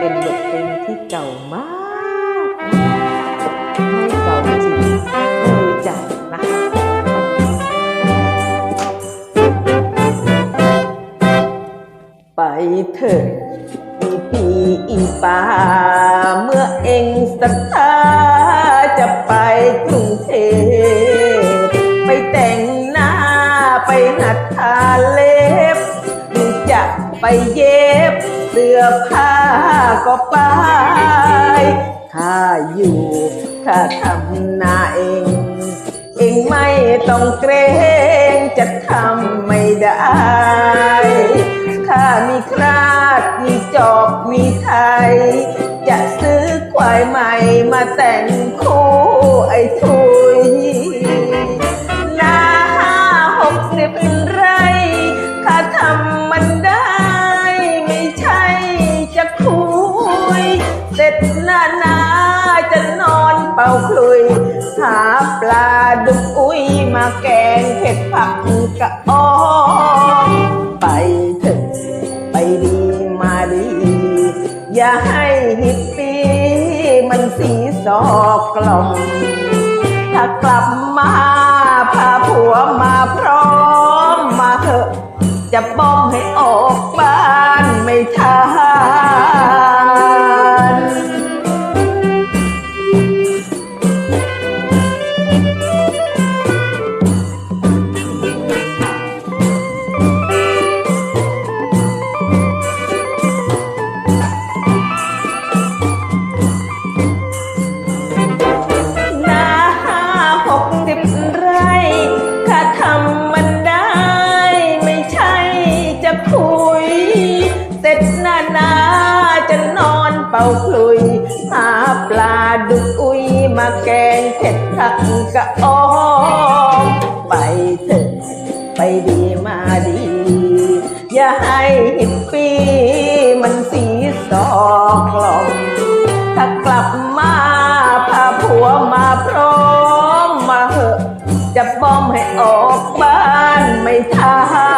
เป็นบทเพลงที่เก่ามาก ไม่เก่าจริงดูใจนะคะไปเถิดอีปีอีป่าเมื่อเองศรัทธาจะไปกรุงเทพไปแต่งหน้าไปหัดทาเล็บหรือจะไปเย็บ เสื้อผ้าก็ไป ข้าอยู่ ข้าทำนาเอง เองไม่ต้องเกรงจะทำไม่ได้ ข้ามีคราด มีจอบมีไทย จะซื้อควายใหม่มาแต่งคู่ไอ้ทุ เป่าคลุย หาปลาดุกอุ้ยมาแกงเผ็ดผักกะออมไปเถอะไปดีมาดี อย่าให้ฮิปปี้มันสีสอกกล่อมถ้ากลับมาพาผัวมาพร้อมมาเถอะ จะบ้อมให้ออกบ้านไม่ทันาคลุย หาปลาดุกอุยมาแกงเผ็ดทักกะออมไปเถอะไปดีมาดี อย่าให้ปีมันสีสอกลอมถ้ากลับมาพาผัวมาพร้อมมาเหอะ จะป้อมให้ออกบ้านไม่ทัน